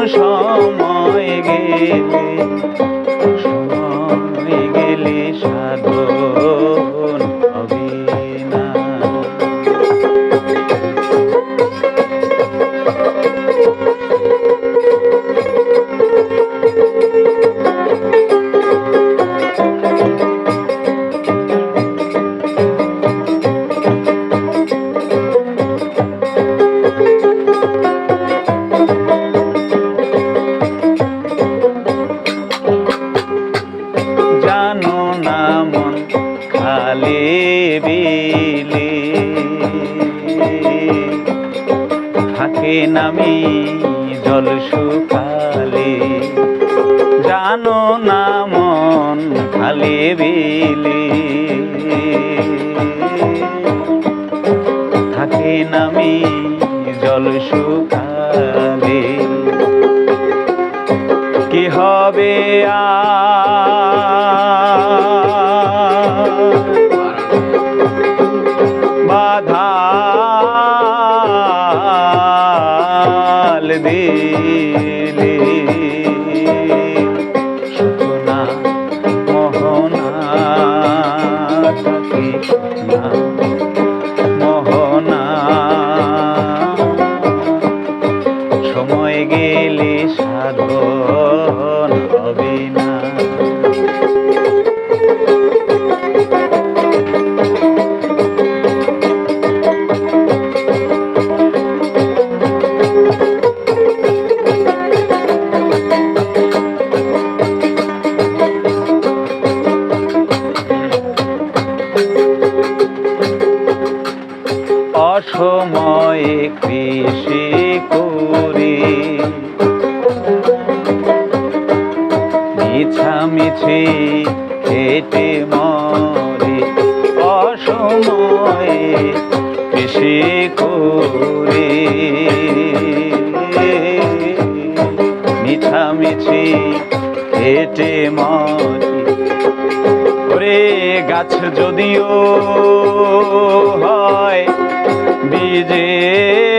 অমন জানো না মন খালে বিলে। থাকে নামি জল শুকালে, জানো না মন খালে বিলে। থাকে নামি বাধাল দিলে সুখনা মোহনা না। কৃষি করে মিছামিছি কেটে মরে ওরে গাছ যদিও হয় বীজের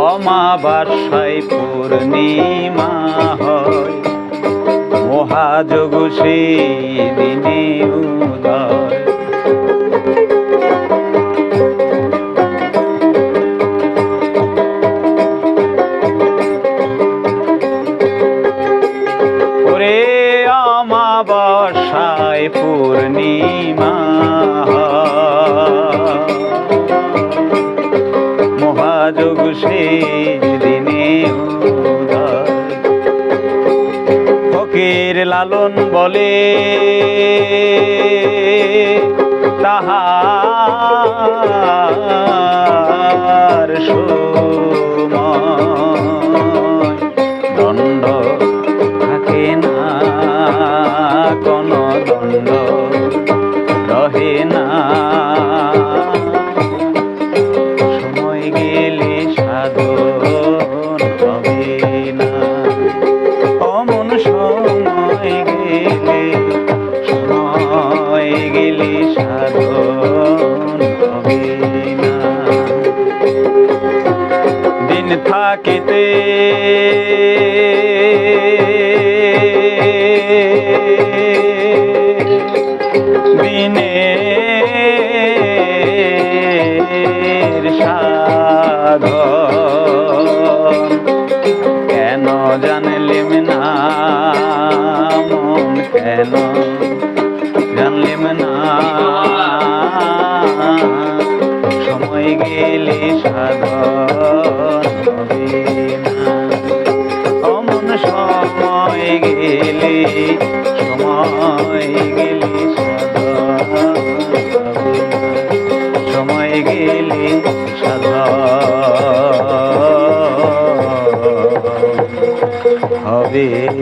অমাবাসায় পূর্ণিমা হয়। মহাযোগ সেই দিনে উদয়। ওরে পূর্ণিমা মহাযোগ শেষ দিনে ফকির লালন বলে, তাহার সময় দণ্ড থাকে না, কোনো দণ্ড রহে না। না। অমন সময় গেলে সময় গেলে দিন থাকিতে মন কেন জানলিম না সময় গেলে সাধন হবে না। অমন সময় গেলে সময় গেলে সাধন সময় গেলে সাধন হবে